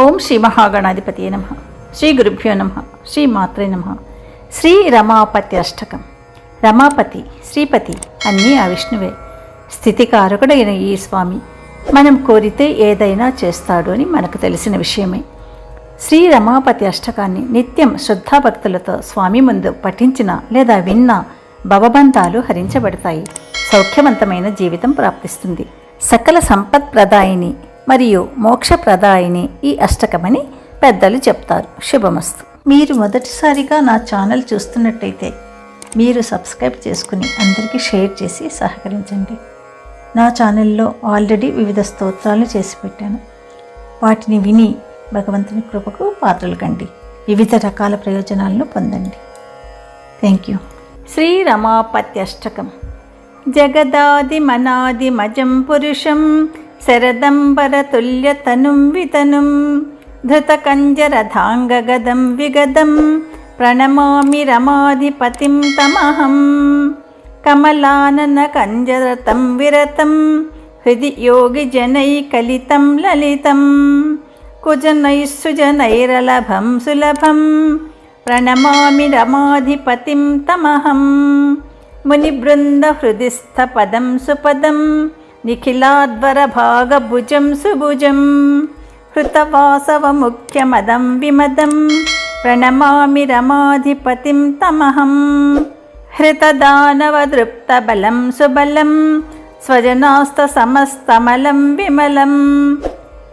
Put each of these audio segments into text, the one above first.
ఓం శ్రీ మహాగణాధిపతి నమ. శ్రీ గురుభ్యో నమ. శ్రీ మాత్రే నమ. శ్రీ రమాపతి అష్టకం. రమాపతి శ్రీపతి అన్నీ ఆ విష్ణువే. స్థితికారకుడైన ఈ స్వామి మనం కోరితే ఏదైనా చేస్తాడు అని మనకు తెలిసిన విషయమే. శ్రీ రమాపతి అష్టకాన్ని నిత్యం శ్రద్ధాభక్తులతో స్వామి ముందు పఠించిన లేదా విన్న భవబంధాలు హరించబడతాయి. సౌఖ్యవంతమైన జీవితం ప్రాప్తిస్తుంది. సకల సంపత్ప్రదాయిని మరియు మోక్షప్రదాయిని ఈ అష్టకమని పెద్దలు చెప్తారు. శుభమస్తు. మీరు మొదటిసారిగా నా ఛానల్ చూస్తున్నట్టయితే మీరు సబ్స్క్రైబ్ చేసుకుని అందరికీ షేర్ చేసి సహకరించండి. నా ఛానల్లో ఆల్రెడీ వివిధ స్తోత్రాలు చేసి పెట్టాను. వాటిని విని భగవంతుని కృపకు పాత్రలు కండి. వివిధ రకాల ప్రయోజనాలను పొందండి. Thank you. శ్రీ రమాపత్యష్టకం జగదాది మనాది మజం పురుషం शरदम्बरतुल्यतनुं वितनुं धृतकञ्जरथाङ्गगदं विगदं प्रणमामि रमाधिपतिं तमहं कमलाननकञ्जरतं विरतं हृदि योगिजनैकलितं ललितं कुजनैः सुजनैरलभं सुलभं प्रणमामि रमाधिपतिं तमहं मुनिबृन्दहृदिस्थपदं सुपदम् निखिलाध्वरभागभुजं सुभुजं हृतवासवमुख्यमदं विमदं प्रणमामि रमाधिपतिं तमहं हृतदानवदृप्तबलं सुबलं स्वजनास्तसमस्तमलं विमलं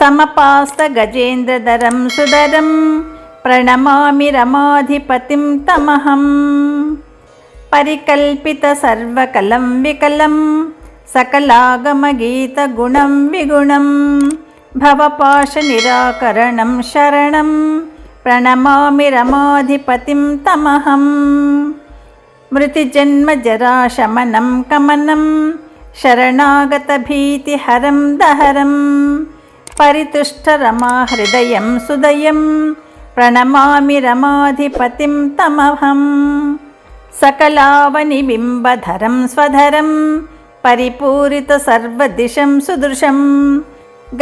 समपास्तगजेन्द्रधरं सुधरं प्रणमामि रमाधिपतिं तमहं परिकल्पितसर्वकलं विकलम् सकलागमगीतगुणं विगुणं भवपाशनिराकरणं शरणं प्रणमामि रमाधिपतिं तमहं मृतिजन्मजराशमनं कमनं शरणागतभीतिहरं दहरं परितुष्टरमाहृदयं सुदयं प्रणमामि रमाधिपतिं तमहं सकलावनिबिम्बधरं स्वधरं పరిపూరిత సర్వదిశం సుదృశం.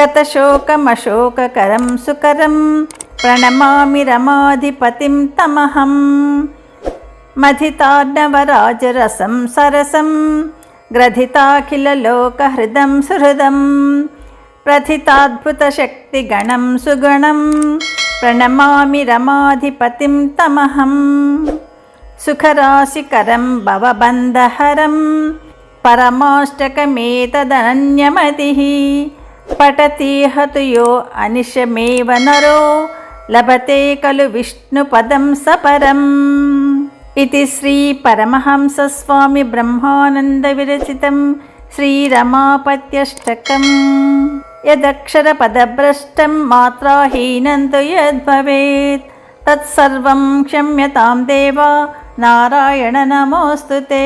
గతశోకమశోకకరం సుకరం. ప్రణమామి రమాధిపతిం తమహం. మథితార్ణవరాజరసం సరసం. గ్రథితాఖిలలోకహృదం సుహృదం. ప్రథితాద్భుతశక్తిగణం సుగణం. ప్రణమామి రమాధిపతిం తమహం. సుఖరాశికరం భవబంధహరం. परमाष्टकमेतदनन्यमतिः पठतीह तु यो अनिशमेव नरो लभते खलु विष्णुपदं सपरम् इति श्रीपरमहंसस्वामि ब्रह्मानन्दविरचितं श्रीरमापत्यष्टकम् यदक्षरपदभ्रष्टं मात्राहीनं तु यद्भवेत् तत्सर्वं क्षम्यतां देवा नारायण नमोऽस्तु ते